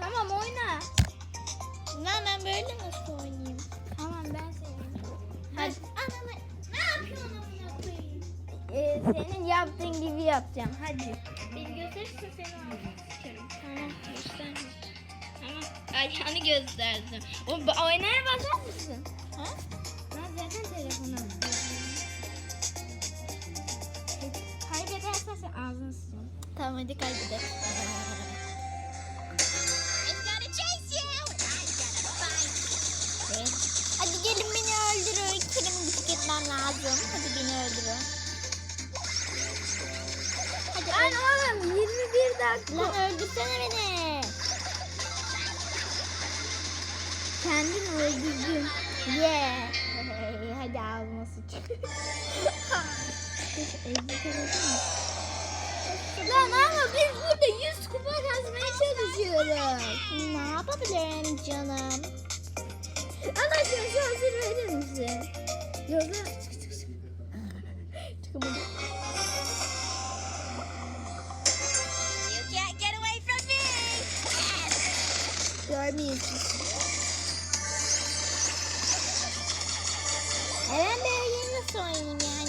Tamam oyna. Lan ben böyle nasıl oynayayım? Tamam ben senin. Hadi. Ananı ne yapıyorsun amına koyayım? Ee, senin yaptığın gibi yapacağım. Hadi. Beni gösterirse seni isterim. Tamam göster. Tamam. Ayağını gösterdim. O oynaya basar mısın? Ha? Ben zaten telefona Kaybedersen sen ağzını sıçın. Tamam hadi kaybedelim. Öldürün. Kerem'i gıcık etmem lazım. Hadi beni öldürün. Hadi öl- oğlum 21 dakika. Lan öldürsene beni. Kendin öldürdün. Yeah. Hadi ağzıma sıç. Lan ama biz burada 100 kupa kazmaya çalışıyoruz. ne yapabilirim canım? Anacığım şu hazır verir misin? Yoksa Çıkamadım. görmeyiz. Eren Bey'i nasıl oynayayım yani?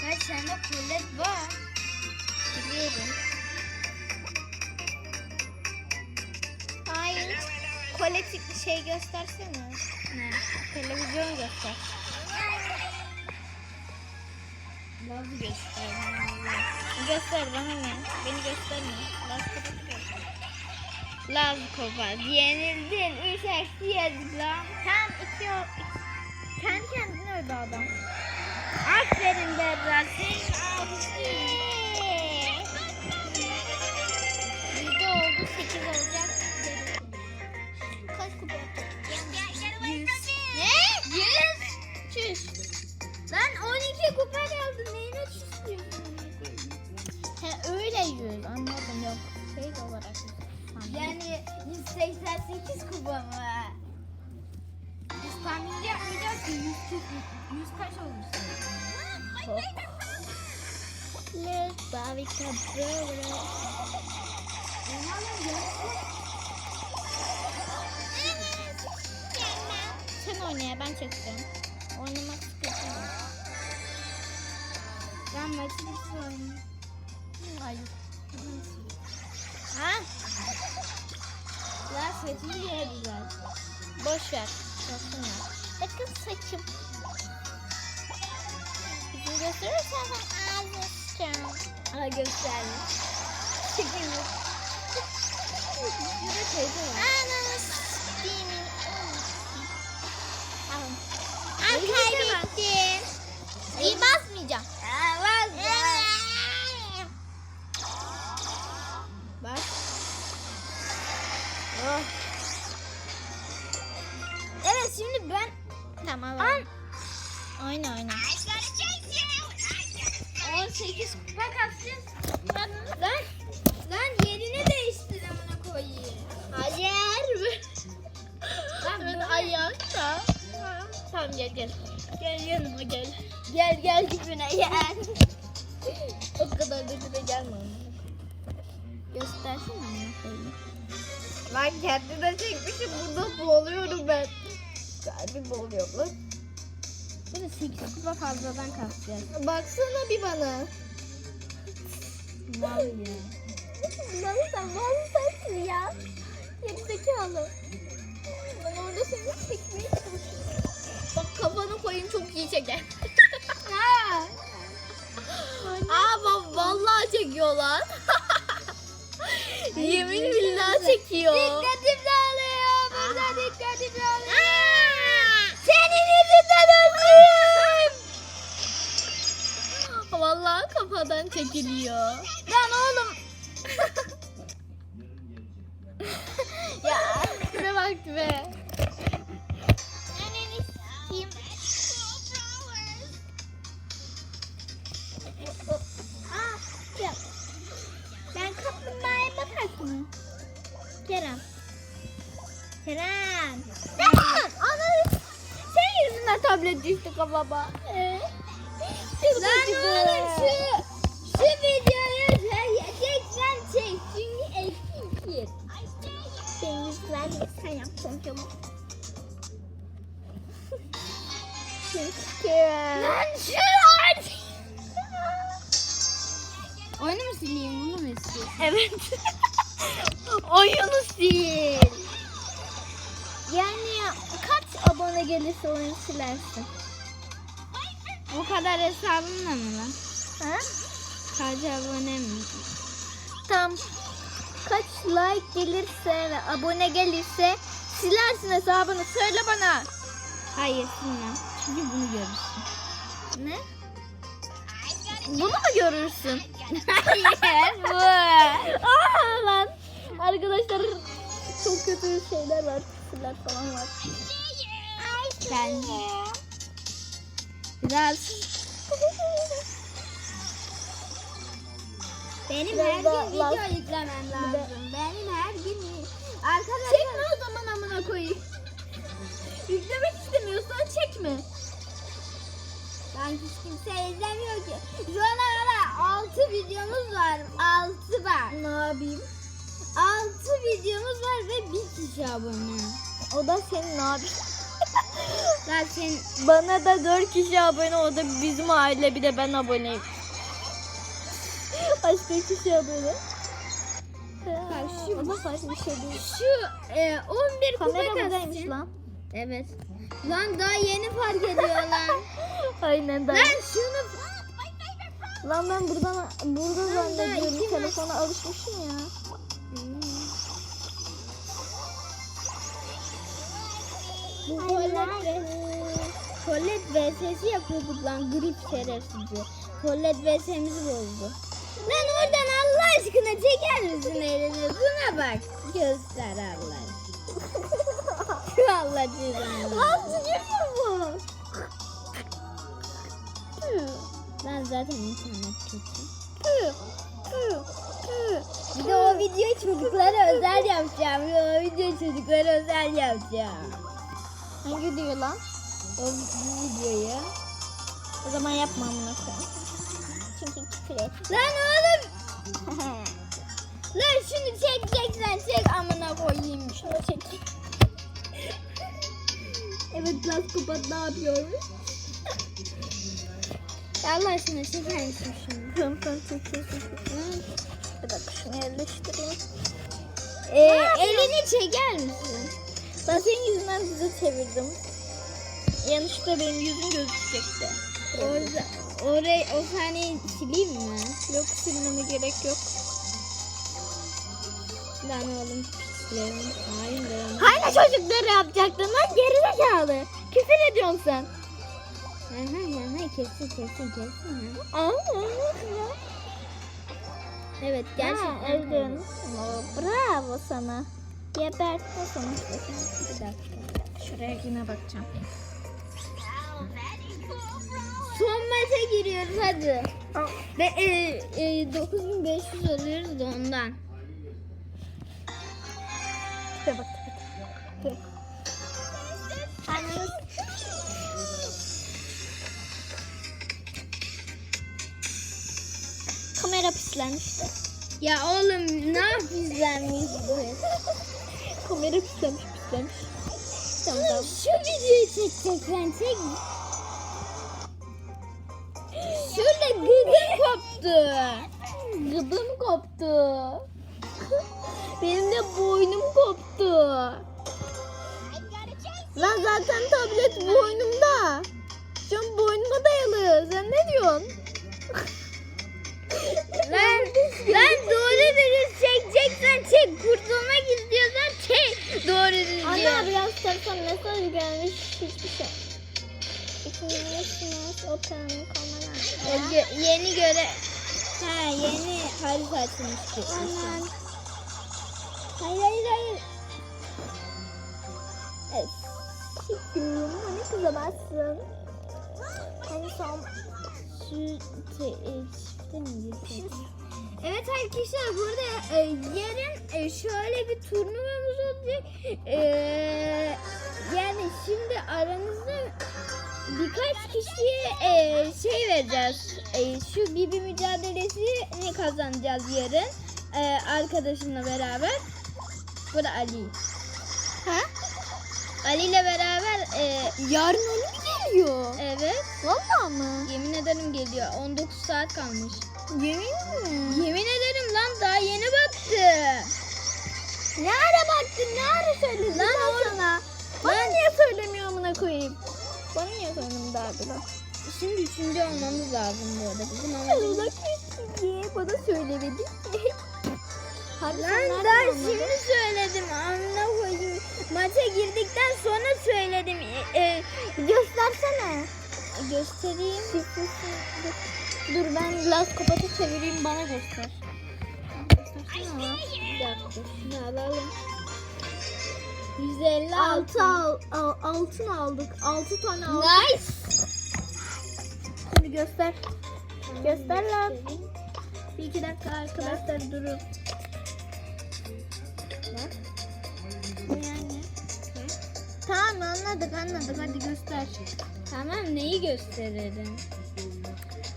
Kaç sende kulet var. Biliyorum. Hayır. Kolektif bir şey göstersene. Ne? Televizyon göster. Nasıl göster? Göster bana ne? Beni gösterme. Göster. Laz kopaz. Yenildin. Üç eksi yedik lan. Tam iki o... Kendi kendine öldü adam. Aferin Berra. Senin Yüzde oldu. Sekiz olacak. Kaç kupa yapacak? Yüz. Ne? Yüz. Çüş. Lan 12 kupa kaldı. Neyine çiziyorsun? He öyle yüz. Anladım yok. Şey olarak. Yani 188 kupa mı? Biz tahmin yapmayacağız ki 100, 100 kaç olmuş? Brother. Oha lan Sen oyna ya ben çekeceğim. Oynamak istiyorum. Ben maçı bitiriyorum. Hayır. Ha? Lan saçını yere düzelt. Boş ver. Bakın ya. Bakın saçım. Yüzünü gösterirsen ben ağzını sıçacağım. Aa gösterdim. Çekilmiş. Burada teyze 18 kupa kapsın. Lan, lan, yerini değiştir amına koyayım. Hayır. Lan Ben ayakta. Tamam gel gel. Gel yanıma gel. Gel gel dibine gel. O kadar da dibine gelme. Amına koyayım. Lan kendine çekmişim burada boğuluyorum ben. Kalbim boğuluyor lan. Böyle 8 kupa fazladan kasacağız. Baksana bir bana. Mal ya. Sen bazı sensin ya. Gerizekalı. Ben orada seni çekmeye çalışıyorum. Bak kafanı koyayım çok iyi çeker. Ha. Aa bak vallahi çekiyor lan. Yemin billah çekiyor. Dikkatim dağılıyor. Burada dikkatim dağılıyor. Senin yüzünden öldüm. Vallahi kafadan çekiliyor. Lan oğlum. ya ne vakti be. Ya. Ben Hı. Kerem. Kerem. Lan! Ana! Senin yüzünden tablet düştü kafama. Ee? Lan oğlum şu çabuk. Lan şu aç. Oyunu mu sileyim bunu mu istiyorsun? Evet. Oyunu sil. Yani kaç abone gelirse oyunu silersin. O kadar hesabımla mı lan? Ha? Kaç abone mi? Tam kaç like gelirse ve abone gelirse silersin hesabını söyle bana. Hayır silmem. Çünkü bunu görürsün. Ne? Bunu mu görürsün? Hayır bu. Aa lan. Arkadaşlar çok kötü şeyler var. Küfürler falan var. Ben biraz benim her gün video yüklemem lazım. Benim her gün arkadaşlar Çekme o zaman amına koyayım. Yüklemek istemiyorsan çekme. ben hiç kimse izlemiyor ki. Şu ana kadar 6 videomuz var. 6 var. Ne yapayım? 6 videomuz var ve bir kişi abone. O da senin abi. Zaten Bana da 4 kişi abone o da bizim aile bir de ben aboneyim. Başka kişi abone. Karşı- o da farklı bir şey değil. şu e, 11 kupa Kamera buradaymış kastin. lan. Evet. Lan daha yeni fark ediyor lan. Aynen da. lan şunu Lan ben buradan burada zannediyorum. Telefona alışmışım ya. Bu Colette Colette VS'si yapıyorduk lan grip şerefsizi. Colette VS'mizi bozdu. Lan aşkına çeker misin elini? Buna bak. Göster Allah Allah cezanı. Lan tükürüyor mu? Lan zaten internet kötü. Bir de o videoyu çocuklara özel yapacağım. Bir de o videoyu çocuklara özel yapacağım. Hangi diyor lan? O bu videoyu. O zaman yapma koyayım. Çünkü küfür et. Lan oğlum. Lan şunu çekeceksen çek amına koyayım. Şunu çek. Evet Laskopat ne yapıyormuş? Ya Allah aşkına çeker misin şunu? Tamam tamam çekiyorsun. Bir dakika şunu yerleştireyim. Ee, elini çeker misin? Ben senin yüzünden bize çevirdim. Yanlışlıkla benim yüzüm gözükecekti. Orada orayı o sahneyi sileyim mi? Yok silmeme gerek yok. Lan oğlum pislerim. Aynen. Hangi çocukları yapacaktın lan gerizekalı? Küfür ediyorsun sen. Aha aha kesin kesin kesin. ha. Aa, Evet gerçekten. gerçekten. öldün. Bravo sana. Gebertme sonuçta sen. Bir dakika. Şuraya yine bakacağım. Maça giriyoruz hadi. Ve e, e, 9500 alıyoruz da ondan. Tipe bak tipe. Tipe. Ananı Kamera pislenmiş de. Ya oğlum ne yapıyorsun bu? Kamera pislenmiş pislenmiş. Tamam tamam. Şu videoyu çekeceksen çek. Şurada gıdım koptu. Gıdım koptu. Benim de boynum koptu. Lan zaten tablet boynumda. Şu an boynuma dayalı. Sen ne diyorsun? Lan, lan doğru dürüst Gö- yeni göre... Ha yeni harita açılmıştı. Aman. Hayır hayır hayır. Eşkım. Hani kızamazsın. En son? Evet arkadaşlar burada e, yarın e, şöyle bir turnuvamız olacak. E, yani şimdi aranızda birkaç kişiye e, şey vereceğiz. E, şu Bibi mücadelesini kazanacağız yarın. E, arkadaşımla beraber. Bu da Ali. Ha? Ali ile beraber e, Yarın onu mu geliyor? evet Valla mı? yemin ederim geliyor. 19 saat kalmış. Yemin mi? Yemin ederim lan daha yeni baktım. Ne ara baktın? Ne ara söyledin Lan or- sana? Bana niye söylemiyor amına koyayım? Bana niye söylemiyor derdi lan? Şimdi üçüncü olmamız lazım bu arada bizim uzak mısın diye bana söylemedin. Hadi sen Lan nereden daha anladın? şimdi söyledim amına koyayım. Maça girdikten sonra söyledim. E, e, Göstersene. göstereyim. Dur. Dur ben las kapatı çevireyim bana göster. Göstersene lan. Bir dakika şunu alalım. 156. Altı al, al, altın aldık. Altı tane aldık. Nice. Hadi göster. Göster lan. Bir iki dakika arkadaşlar durun. Yani. Tamam anladık anladık hadi göster. Tamam neyi gösterelim?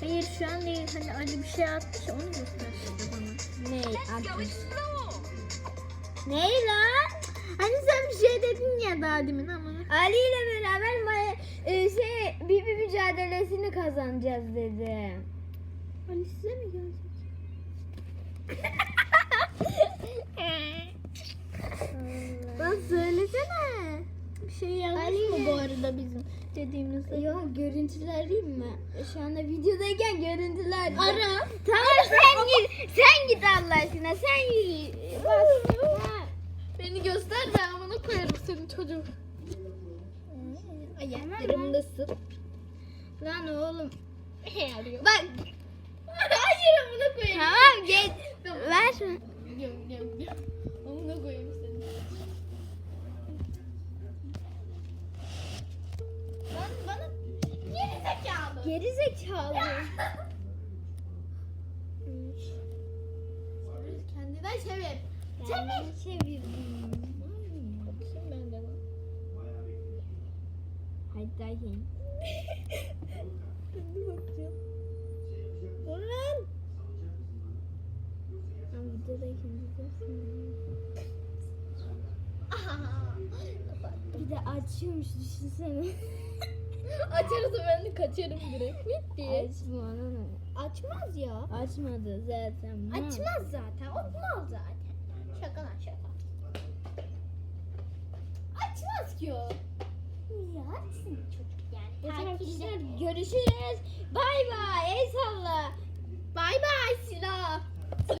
Hayır şu an değil hani Ali bir şey atmış onu göster. Ne atmış? Ne lan? Hani sen bir şey dedin ya daha demin ama. Ali ile beraber ma- e, şey Bibi mücadelesini kazanacağız dedi. Ali size mi gelecek? Lan söylesene. Bir şey yazmış Ali mı bu arada bizim dediğimizde? Yok görüntüler arayayım mı? Şu anda videodayken görüntüler. Ara. Tamam sen git. Sen git Allah aşkına. Sen yürü. Bas. Beni göster ben amına koyarım senin çocuk. Ayaklarımdasın. Lan oğlum. Bak. Hayır amına koyayım. Tamam geç. Ver. Gel gel gel. Amına koyayım seni. Lan bana geri zekalı. Geri zekalı. Kendinden çevir. Kendimi çevirdim. Kim bende lan? Hadi yeni. Kendi bakacağım. Videodayken güzelsin. Bir de açıyormuş düşünsene. Açarsa ben de kaçarım direkt. Bitti. Açma onu. Açmaz ya. Açmadı zaten. Açmaz zaten. O mal zaten. Şaka lan şaka. Açmaz ki o. Niye açsın çocuk yani? Arkadaşlar görüşürüz. Bay bay. El salla. Bay bay Sinan.